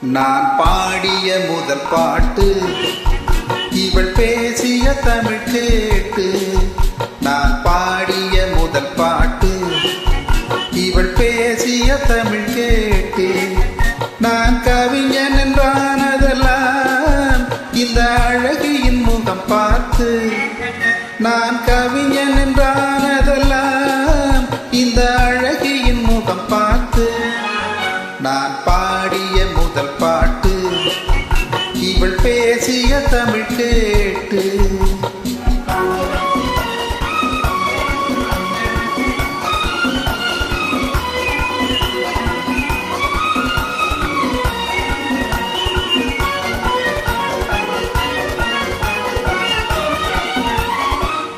நான் பாடிய முதல் பாட்டு. இவள் பேசிய தமிழ் கேட்டு. நான் பாடிய முதல் பாட்டு. இவள் பேசிய தமிழ் கேட்டு. நான் கவிஞன் என்றானதெல்லாம் இந்த அழகியின் முகம் பார்த்து. நான் கவிஞன் என்றானதெல்லாம் இந்த அழகியின் முகம் பார்த்து. நான் தமிழ் கேட்டு.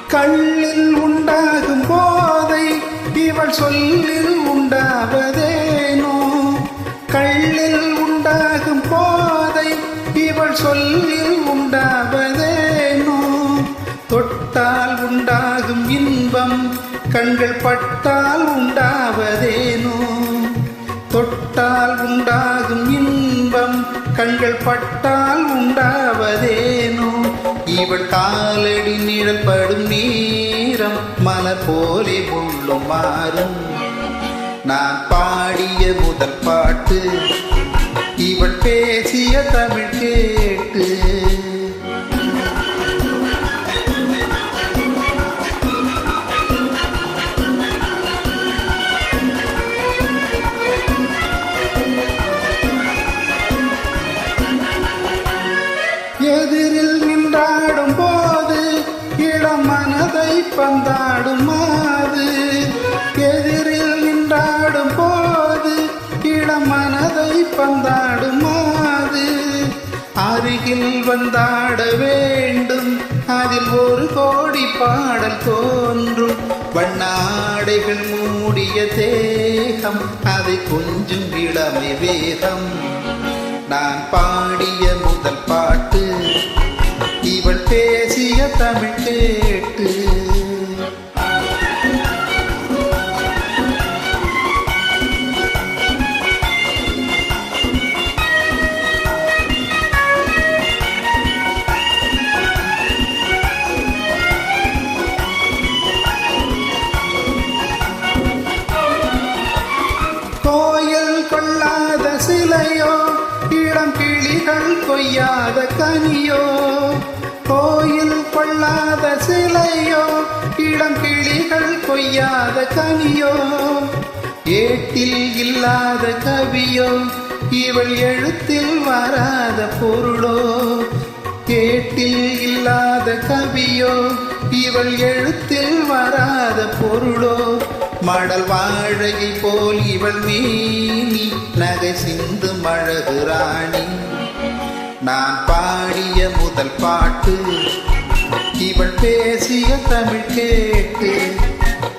கண்ணில் உண்டாகும் போதை இவள் சொல்லில் உண்டாவதேனோ? கண்ணில் உண்டாகும் போதை இவள் சொல்லில் கண்கள் பட்டால் உண்டாவதேனோ? தொட்டால் உண்டாகும் இன்பம் கண்கள் பட்டால் உண்டாவதேனோ? இவள் காலடி நிழல் படும் நேரம் மலர் போலே உள்ளும் மாறும். நான் பாடிய முதல் பாட்டு பந்தாடும் மாது எதிரில் நின்றாடும் போது இளம் மனதை பந்தாடும் மாது. அருகில் வந்தாட வேண்டும் அதில் ஒரு கோடி பாடல் தோன்றும். வண்ணாடைகள் மூடிய தேகம் அதை கொஞ்சம் இளமை வேகம். நான் பாடிய முதல் பாட்டு இவள் பேசிய தமிழ் கொய்யாத கனியோ கோயில் கொள்ளாத சிலையோ இளம் கிளிகள் கொய்யாத கனியோ ஏட்டில் இல்லாத கவியோ இவள் எழுத்தில் வராத பொருளோ கேட்டில் இல்லாத கவியோ இவள் எழுத்தில் வராத பொருளோ மடல் வாழகை போல் இவள் மீனி நகை சிந்து மழகு ராணி நான் பாடிய முதல் பாட்டு இவள் பேசிய தமிழ் கேட்டு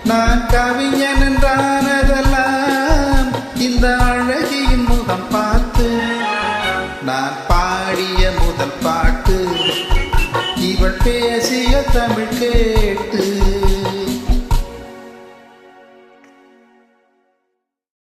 நான் கவிஞன் என்றானதெல்லாம் இந்த அழகியின் முகம் பார்த்து நான் பாடிய முதல் பாட்டு இவள் பேசிய தமிழ் கேட்டு